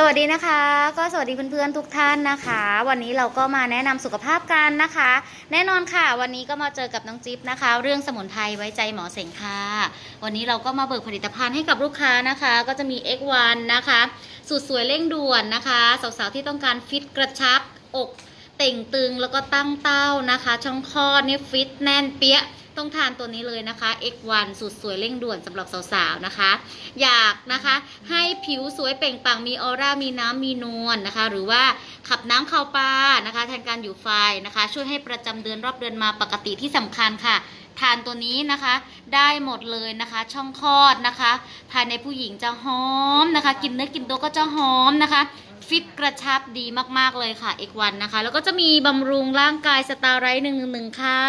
สวัสดีนะคะ ก็สวัสดีเพื่อนๆทุกท่านนะคะ วันนี้เราก็มาแนะนำสุขภาพกันนะคะ แน่นอนค่ะ วันนี้ก็มาเจอกับน้องจิ๊บนะคะ เรื่องสมุนไพรไว้ใจหมอเสงค่ะ วันนี้เราก็มาเบิกผลิตภัณฑ์ให้กับลูกค้านะคะ ก็จะมี X1 นะคะสูตรสวยเร่งด่วนนะคะ สาวๆที่ต้องการฟิตกระชับอก เต่งตึงแล้วก็ตั้งเต้านะคะ ช่องคลอดนี่ฟิตแน่นเปี้ยะต้องทานตัวนี้เลยนะคะ X1 สูตรสวยเร่งด่วนสำหรับสาวๆนะคะ อยากนะคะให้ผิวสวยเปล่งปลั่งมีออร่ามีน้ำมีนวลนะคะ หรือว่าขับน้ำเข้าปลานะคะแทนการอยู่ไฟนะคะ ช่วยให้ประจำเดือนรอบเดือนมาปกติที่สำคัญค่ะ ทานตัวนี้นะคะได้หมดเลยนะคะ ช่องคลอดนะคะ ภายในผู้หญิงจะหอมนะคะ กินเนื้อกินตัวก็จะหอมนะคะ ฟิตกระชับดีมากๆเลยค่ะ X1 นนะคะ แล้วก็จะมีบำรุงร่างกายสตาร์ไรท์หนึ่งหนึ่งค่ะ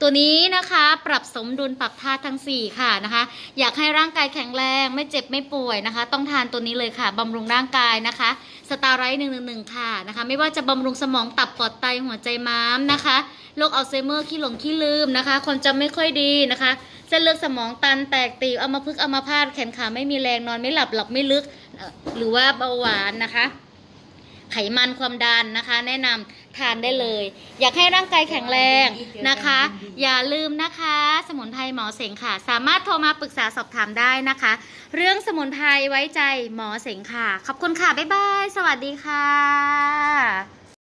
ตัวนี้นะคะปรับสมดุลปรับธาตุทั้ง 4 ค่ะนะคะ อยากให้ร่างกายแข็งแรงไม่เจ็บไม่ป่วยนะคะ ต้องทานตัวนี้เลยค่ะบำรุงร่างกายนะคะสตาร์ไรท์หนึ่งหนึ่งหนึ่งค่ะนะคะ ไม่ว่าจะบำรุงสมองตับปอดไตหัวใจม้ามนะคะโรคอัลไซเมอร์ขี้หลงขี้ลืมนะคะ คนจำไม่ค่อยดีนะคะเส้นเลือดสมองตันแตกตีบอัมพฤกษ์อัมพาตแขนขาไม่มีแรงนอนไม่หลับหลับไม่ลึก หรือว่าเบาหวานนะคะ ไขมันความดันนะคะ แนะนำทานได้เลย อยากให้ร่างกายแข็งแรงนะคะ อย่าลืมนะคะ สมุนไพรหมอเสงค่ะ สามารถโทรมาปรึกษาสอบถามได้นะคะ เรื่องสมุนไพรไว้ใจหมอเสงค่ะ ขอบคุณค่ะ บ๊ายบาย สวัสดีค่ะ